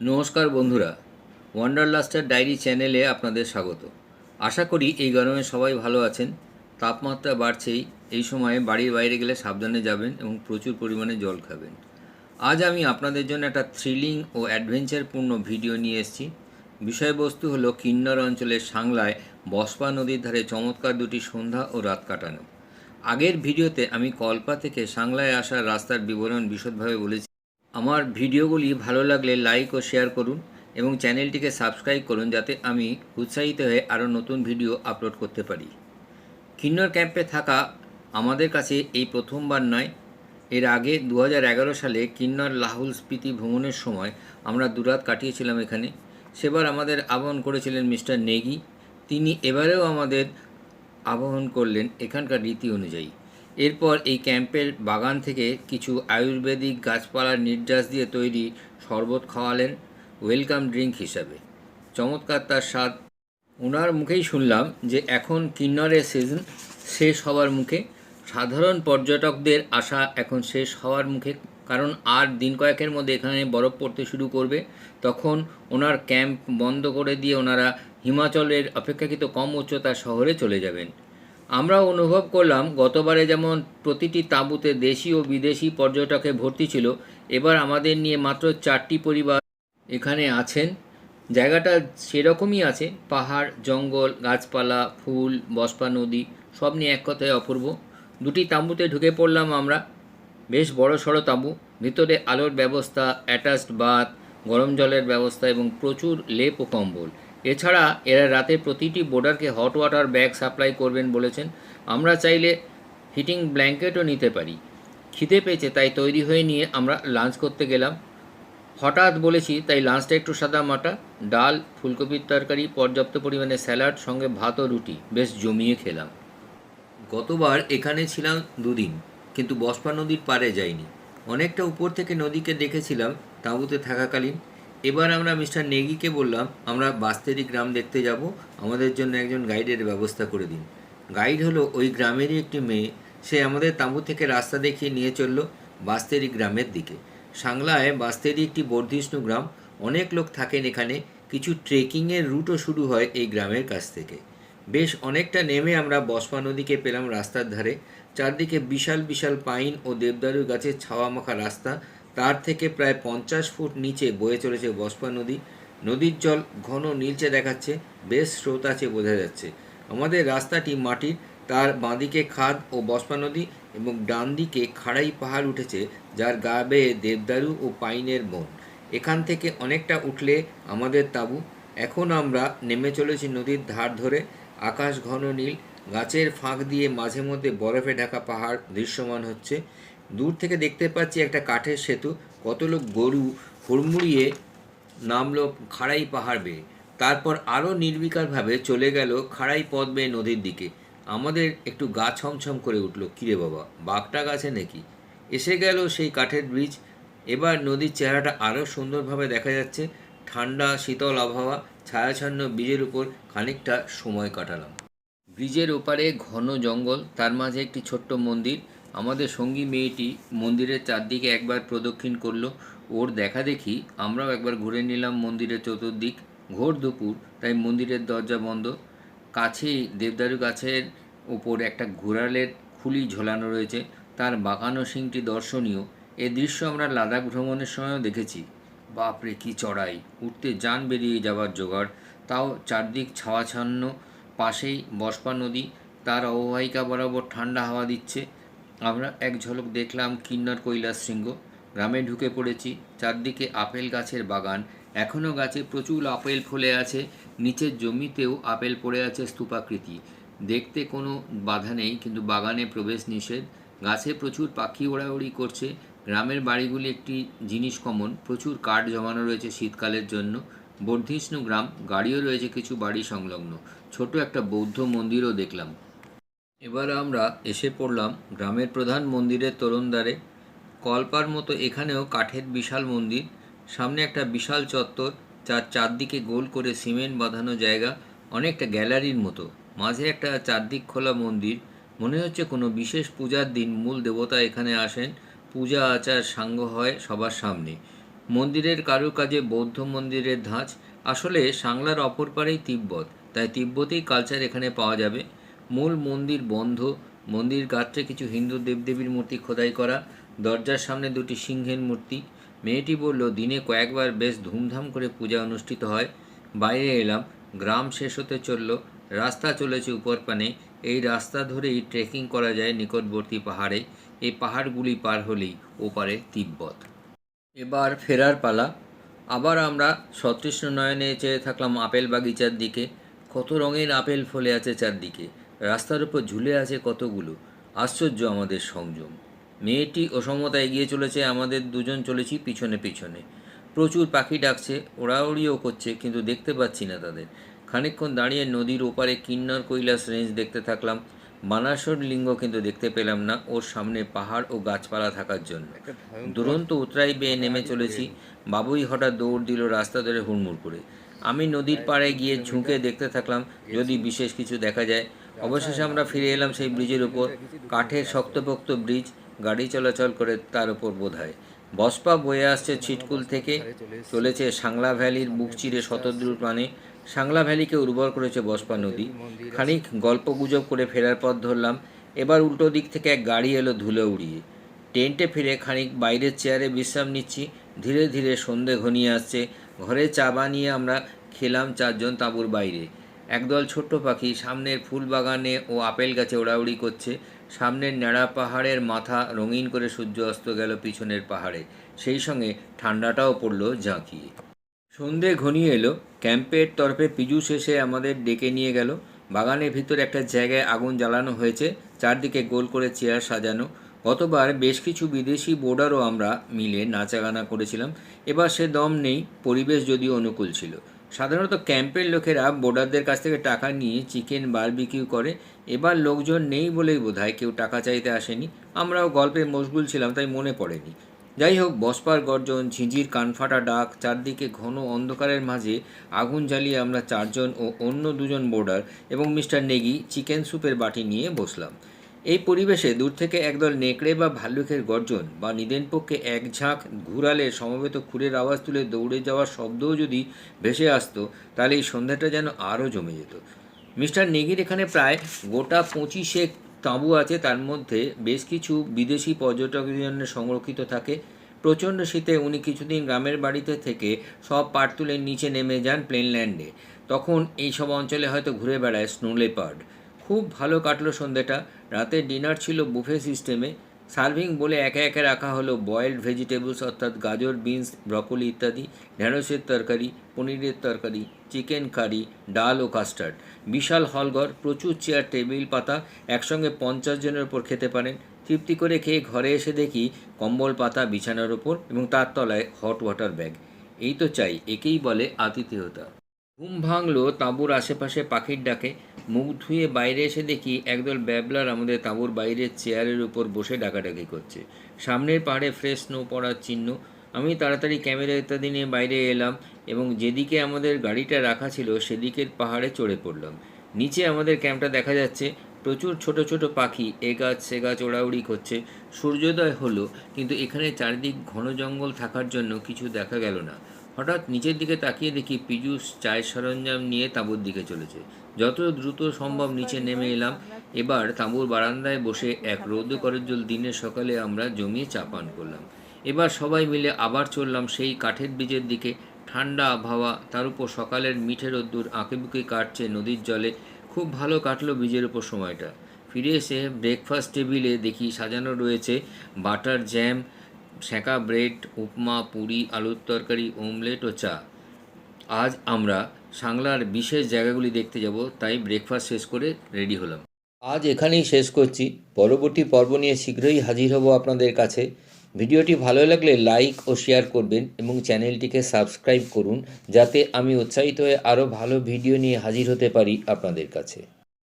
নমস্কার বন্ধুরা wonder ওয়ান্ডারলাস্টার diary চ্যানেলে আপনাদের স্বাগত। আশা করি এই গরমে সবাই ভালো আছেন। তাপমাত্রা বাড়ছেই, এই সময়ে বাড়ির বাইরে গেলে সাবধানে যাবেন এবং প্রচুর পরিমাণে জল খাবেন। আজ আমি আপনাদের জন্য একটা থ্রিলিং ও অ্যাডভেঞ্চারপূর্ণ ভিডিও নিয়ে এসেছি। বিষয়বস্তু হলো কিন্নর অঞ্চলের সাংলায় বসপা নদীর ধারে চমৎকার দুটি সন্ধ্যা ও রাত কাটানো। আগের ভিডিওতে আমি কল্পা থেকে সাংলায় আসার রাস্তার বিবরণ বিশদভাবে বলেছি। আমার ভিডিওগুলি ভালো লাগলে লাইক ও শেয়ার করুন এবং চ্যানেলটিকে সাবস্ক্রাইব করুন যাতে আমি উৎসাহিত হয়ে আরও নতুন ভিডিও আপলোড করতে পারি। কিন্নর ক্যাম্পে থাকা আমাদের কাছে এই প্রথমবার নয়। এর আগে দু হাজার এগারো সালে কিন্নর লাহুল স্পিতি ভ্রমণের সময় আমরা দুরাত কাটিয়েছিলাম এখানে। সেবার আমাদের আবাহন করেছিলেন মিস্টার নেগি। তিনি এবারেও আমাদের আবাহন করলেন এখানকার রীতি অনুযায়ী। এরপর এই ক্যাম্পের বাগান থেকে কিছু আয়ুর্বেদিক গাছপালার নির্যাস দিয়ে তৈরি শরবত খাওয়ালেন ওয়েলকাম ড্রিঙ্ক হিসাবে। চমৎকার তার স্বাদ। ওনার মুখেই শুনলাম যে এখন কিন্নরের সিজন, শেষ হওয়ার মুখে। সাধারণ পর্যটকদের আশা এখন শেষ হওয়ার মুখে, কারণ আর দিন কয়েকের মধ্যে এখানে বরফ পড়তে শুরু করবে। তখন ওনার ক্যাম্প বন্ধ করে দিয়ে ওনারা হিমাচলের অপেক্ষাকৃত কম উচ্চতার শহরে চলে যাবেন। আমরা অনুভব করলাম, গতবারে যেমন প্রতিটি তাঁবুতে দেশি ও বিদেশি পর্যটকে ভর্তি ছিল, এবার আমাদের নিয়ে মাত্র চারটি পরিবার এখানে আছেন। জায়গাটা সেরকমই আছে, পাহাড়, জঙ্গল, গাছপালা, ফুল, বসপা নদী, সব নিয়ে এক কথায় অপূর্ব। দুটি তাঁবুতে ঢুকে পড়লাম আমরা, বেশ বড় সড়ো তাঁবু, ভিতরে আলোর ব্যবস্থা অ্যাটাচড বাথ গরম জলের ব্যবস্থা এবং প্রচুর লেপ ও কম্বল। এছাড়া এরা রাতে প্রতিটি বোর্ডারকে হট ওয়াটার ব্যাগ সাপ্লাই করবেন বলেছেন। আমরা চাইলে হিটিং ব্ল্যাঙ্কেটও নিতে পারি। খিদে পেয়েছে, তাই তৈরি হয়ে নিয়ে আমরা লাঞ্চ করতে গেলাম। হঠাৎ বলেছি, তাই লাঞ্চটা একটু সাদা মাটা, ডাল, ফুলকপির তরকারি, পর্যাপ্ত পরিমাণে স্যালাড, সঙ্গে ভাত ও রুটি। বেশ জমিয়ে খেলাম। গতবার এখানে ছিলাম দুদিন, কিন্তু বসপা নদীর পারে যাইনি। অনেকটা উপর থেকে নদীকে দেখেছিলাম, তাঁবুতে থাকাকালীন। এবার আমরা মিস্টার নেগিকে বললাম, আমরা বাস্তেরি গ্রাম দেখতে যাব, আমাদের জন্য একজন গাইডের ব্যবস্থা করে দিন। গাইড হলো ওই গ্রামেরই একটি মেয়ে, সে আমাদের তাঁবু থেকে রাস্তা দেখিয়ে নিয়ে চলল বাস্তেরি গ্রামের দিকে। সাংলায় বাস্তেরি একটি বর্ধিষ্ণু গ্রাম, অনেক লোক থাকেন এখানে, কিছু ট্রেকিংয়ের রুটও শুরু হয় এই গ্রামের কাছ থেকে। বেশ অনেকটা নেমে আমরা বসপা নদীকে পেলাম রাস্তার ধারে, চারদিকে বিশাল বিশাল পাইন ও দেবদারু গাছের ছাওয়া মাখা রাস্তা তার থেকে প্রায় পঞ্চাশ ফুট নিচে বয়ে চলেছে বসপা নদী। নদীর জল ঘন নীলচে দেখাচ্ছে, বেশ স্রোত আছে বোঝা যাচ্ছে। আমাদের রাস্তাটি মাটির, তার বাঁদিকে খাদ ও বসপা নদী এবং ডান দিকে খাড়াই পাহাড় উঠেছে, যার গা বেয়ে দেবদারু ও পাইনের বন। এখান থেকে অনেকটা উঠলে আমাদের তাঁবু। এখন আমরা নেমে চলেছি নদীর ধার ধরে। আকাশ ঘন নীল, গাছের ফাঁক দিয়ে মাঝে মধ্যে বরফে ঢাকা পাহাড় দৃশ্যমান হচ্ছে। দূর থেকে দেখতে পাচ্ছি একটা কাঠের সেতু। কত লোক গরু হুড়মুড়িয়ে নামলো খাড়াই পাহাড় বেয়ে। তারপর আরও নির্বিকারভাবে চলে গেল খাড়াই পথ বেয়ে নদীর দিকে। আমাদের একটু গা ছমছম করে উঠল, কিরে বাবা, বাঘটা গাছে নাকি? এসে গেল সেই কাঠের ব্রিজ। এবার নদীর চেহারাটা আরও সুন্দরভাবে দেখা যাচ্ছে। ঠান্ডা, শীতল আবহাওয়া, ছায়াছন্ন ব্রিজের উপর খানিকটা সময় কাটালাম। ব্রিজের ওপারে ঘন জঙ্গল, তার মাঝে একটি ছোট্ট মন্দির। আমাদের সঙ্গী মেয়েটি মন্দিরের চারদিকে একবার প্রদক্ষিণ করল। ওর দেখা দেখি আমরাও একবার ঘুরে নিলাম মন্দিরের চতুর্দিক। ঘোর দুপুর, তাই মন্দিরের দরজা বন্ধ। কাছেই দেবদারু গাছের ওপর একটা ঘোড়ালের খুলি ঝোলানো রয়েছে। তার বাঁকানো শিংটি দর্শনীয়। এ দৃশ্য আমরা লাদাখ ভ্রমণের সময়ও দেখেছি। বাপরে, কি চড়াই! উঠতে যান বেরিয়ে যাওয়ার জোগাড়। তাও চারদিক ছাওয়াছান্ন, পাশেই বসপা নদী। তার অববাহিকা বরাবর ঠান্ডা হাওয়া দিচ্ছে। আমরা এক ঝলক দেখলাম কিন্নর কৈলাস শৃঙ্গ। গ্রামে ঢুকে পড়েছি, চারদিকে আপেল গাছের বাগান। এখনও গাছে প্রচুর আপেল ফলে আছে, নিচের জমিতেও আপেল পড়ে আছে স্তূপাকৃতি। দেখতে কোনো বাধা নেই, কিন্তু বাগানে প্রবেশ নিষেধ। গাছে প্রচুর পাখি ওড়াউড়ি করছে, গ্রামের বাড়িগুলি একটি জিনিস কমন। প্রচুর কাঠ জমানো রয়েছে শীতকালের জন্য। বর্ধিষ্ণু গ্রাম, গাড়িও রয়েছে কিছু বাড়ি সংলগ্ন। ছোট একটা বৌদ্ধ মন্দিরও দেখলাম। এবার আমরা এসে পড়লাম গ্রামের প্রধান মন্দিরের তরুণদ্বারে কল্পার মতো এখানেও কাঠের বিশাল মন্দির। সামনে একটা বিশাল চত্বর, যার চারদিকে গোল করে সিমেন্ট বাঁধানো জায়গা, অনেকটা গ্যালারির মতো। মাঝে একটা চারদিক খোলা মন্দির। মনে হচ্ছে কোনো বিশেষ পূজার দিন মূল দেবতা এখানে আসেন। পূজা, আচার, সাঙ্গ হয় সবার সামনে। মন্দিরের কারুকাজে বৌদ্ধ মন্দিরের ধাঁচ। আসলে সাংলার অপর পারেই তিব্বত, তাই তিব্বতেই কালচার এখানে পাওয়া যাবে। মূল মন্দির বন্ধ, মন্দির গাত্রে কিছু হিন্দু দেবদেবীর মূর্তি খোদাই করা, দরজার সামনে দুটি সিংহের মূর্তি। মেয়েটি বলল, দিনে কয়েকবার বেশ ধুমধাম করে পূজা অনুষ্ঠিত হয়। বাইরে এলাম, গ্রাম শেষ হতে চলল, রাস্তা চলেছে উপর পানে এই রাস্তা ধরেই ট্রেকিং করা যায় নিকটবর্তী পাহাড়ে। এই পাহাড়গুলি পার হলেই ওপারে তিব্বত। এবার ফেরার পালা। আবার আমরা সতৃষ্ণ নয়নে চেয়ে থাকলাম আপেল বাগিচার দিকে। কত রঙের আপেল ফলে আছে চারদিকে। রাস্তার উপর ঝুলে আছে কতগুলো? আশ্চর্য আমাদের সংযম। মেয়েটি অসমতা এগিয়ে চলেছে আমাদের দুজন চলেছি পিছনে পিছনে। প্রচুর পাখি ডাকছে ওড়াউড়িও করছে কিন্তু দেখতে পাচ্ছি না তাদের। খানিকক্ষণ দাঁড়িয়ে নদীর ওপারে কিন্নর কৈলাস রেঞ্জ দেখতে থাকলাম। বানাসর লিঙ্গ কিন্তু দেখতে পেলাম না ওর সামনে পাহাড় ও গাছপালা থাকার জন্য। দুরন্ত উতরাই বেয়ে নেমে চলেছি। বাবুই হঠাৎ দৌড় দিল রাস্তা ধরে হুড়মুড় করে। আমি নদীর পাড়ে গিয়ে ঝুঁকে দেখতে থাকলাম যদি বিশেষ কিছু দেখা যায়। অবশেষে আমরা ফিরে এলাম সেই ব্রিজের উপর। কাঠের শক্তপোক্ত ব্রিজ, গাড়ি চলাচল করে তার উপর বোধ হয়। বসপা বয়ে আসছে ছিটকুল থেকে। চলেছে সাংলা ভ্যালির বুক চিরে শতদ্রুর প্রাণে সাংলা ভ্যালিকে উর্বর করেছে বসপা নদী। খানিক গল্প গুজব করে ফেরার পথ ধরলাম। এবার উল্টো দিক থেকে এক গাড়ি এলো ধুলো উড়িয়ে। টেন্টে ফিরে খানিক বাইরের চেয়ারে বিশ্রাম নিচ্ছি। ধীরে ধীরে সন্ধে ঘনিয়ে আসছে। ঘরে চা বানিয়ে আমরা খেলাম চারজন তাঁবুর বাইরে। একদল ছোট্ট পাখি সামনের ফুল বাগানে ও আপেল গাছে ওড়াউড়ি করছে। সামনের ন্যাড়া পাহাড়ের মাথা রঙিন করে সূর্য অস্ত গেল পিছনের পাহাড়ে। সেই সঙ্গে ঠান্ডাটাও পড়ল ঝাঁকিয়ে। সন্ধে ঘনিয়ে এলো। ক্যাম্পের তরফে পীযূষ এসে আমাদের ডেকে নিয়ে গেল। বাগানের ভিতর একটা জায়গায় আগুন জ্বালানো হয়েছে। চারদিকে গোল করে চেয়ার সাজানো। গতবার বেশ কিছু বিদেশি বোর্ডারও আমরা মিলে নাচাগানা করেছিলাম। এবার সে দম নেই। পরিবেশ যদিও অনুকূল ছিল। সাধারণত ক্যাম্পের লোকেরা বোর্ডারদের কাছ থেকে টাকা নিয়ে চিকেন বারবিকিউ করে। এবার লোকজন নেই বলেই বোধহয় কেউ টাকা চাইতে আসেনি। আমরাও গল্পে মশগুল ছিলাম, তাই মনে পড়েনি। যাই হোক, বসপার গর্জন, ঝিঁঝির কানফাটা ডাক, চারদিকে ঘন অন্ধকারের মাঝে আগুন জ্বালিয়ে আমরা চারজন ও অন্য দুজন বোর্ডার এবং মিস্টার নেগি চিকেন স্যুপের বাটি নিয়ে বসলাম। এই পরিবেশে দূর থেকে একদল নেকড়ে বা ভাল্লুকের গর্জন বা নিদেন পক্ষে এক ঝাঁক ঘুরালে সমবেত খুরের আওয়াজ তুলে দৌড়ে যাওয়ার শব্দও যদি ভেসে আসতো, তাহলে এই সন্ধ্যাটা যেন আরও জমে যেত। মিস্টার নেগির এখানে প্রায় গোটা পঁচিশে তাঁবু আছে, তার মধ্যে বেশ কিছু বিদেশি পর্যটকদের জন্য সংরক্ষিত থাকে। প্রচণ্ড শীতে উনি কিছুদিন গ্রামের বাড়িতে থেকে সব পাট তুলে নিচে নেমে যান প্লেনল্যান্ডে তখন এই সব অঞ্চলে হয়তো ঘুরে বেড়ায় স্নো লেপার্ড। খুব ভালো কাটলো সন্ধ্যাটা। রাতে ডিনার ছিল বুফে সিস্টেমে সার্ভিং বলে একে একে রাখা হলো বয়েলড ভেজিটেবলস অর্থাৎ গাজর বিনস ব্রকলি ইত্যাদি ঢেঁড়সের তরকারি, পনিরের তরকারি চিকেন কারি ডাল ও কাস্টার্ড বিশাল হলঘর প্রচুর চেয়ার টেবিল পাতা, একসঙ্গে পঞ্চাশ জনের ওপর খেতে পারেন। তৃপ্তি করে খেয়ে ঘরে এসে দেখি কম্বল, পাতা বিছানার ওপর এবং তার তলায় হট ওয়াটার ব্যাগ এই তো চাই, একেই বলে আতিথেয়তা। ঘুম ভাঙলো তাঁবুর আশেপাশে পাখির ডাকে। মুখ ধুয়ে বাইরে এসে দেখি একদল ব্যাবলার আমাদের তাঁবুর বাইরের চেয়ারের উপর বসে ডাকাডাকি করছে। সামনের পাহাড়ে ফ্রেশ স্নো পড়ার চিহ্ন। আমি তাড়াতাড়ি ক্যামেরা ইত্যাদি নিয়ে বাইরে এলাম এবং যেদিকে আমাদের গাড়িটা রাখা ছিল সেদিকের পাহাড়ে চড়ে পড়লাম। নিচে আমাদের ক্যাম্পটা দেখা যাচ্ছে, প্রচুর ছোট ছোট পাখি, এ গাছ সে গাছ ওড়াউড়ি করছে। সূর্যোদয় হলো, কিন্তু এখানে চারিদিক ঘন জঙ্গল থাকার জন্য কিছু দেখা গেল না। হঠাৎ নিচের দিকে তাকিয়ে দেখি পীযূষ চায়ের সরঞ্জাম নিয়ে তাঁবুর দিকে চলেছে। যত দ্রুত সম্ভব নিচে নেমে এলাম। এবার তাঁবুর বারান্দায় বসে এক রৌদ্র করজ্জ্বল দিনের সকালে আমরা জমিয়ে চা পান করলাম। এবার সবাই মিলে আবার চললাম সেই কাঠের ব্রিজের দিকে। ঠান্ডা আবহাওয়া, তার উপর সকালের মিঠে রোদ্দুর, আঁকিবুকি কাটছে নদীর জলে। খুব ভালো কাটলো ব্রিজের উপর সময়টা। ফিরে এসে ব্রেকফাস্ট টেবিলে দেখি সাজানো রয়েছে বাটার জ্যাম সেঁকা ব্রেড, উপমা, পুরি, আলুর তরকারি, অমলেট ও চা। আজ আমরা সাংলার বিশেষ জায়গাগুলি দেখতে যাব, তাই ব্রেকফাস্ট শেষ করে রেডি হলাম। আজ এখানেই শেষ করছি। পরবর্তী পর্ব নিয়ে শীঘ্রই হাজির হব আপনাদের কাছে। ভিডিওটি ভালো লাগলে লাইক ও শেয়ার করবেন এবং চ্যানেলটিকে সাবস্ক্রাইব করুন, যাতে আমি উৎসাহিত হয়ে আরও ভালো ভিডিও নিয়ে হাজির হতে পারি আপনাদের কাছে।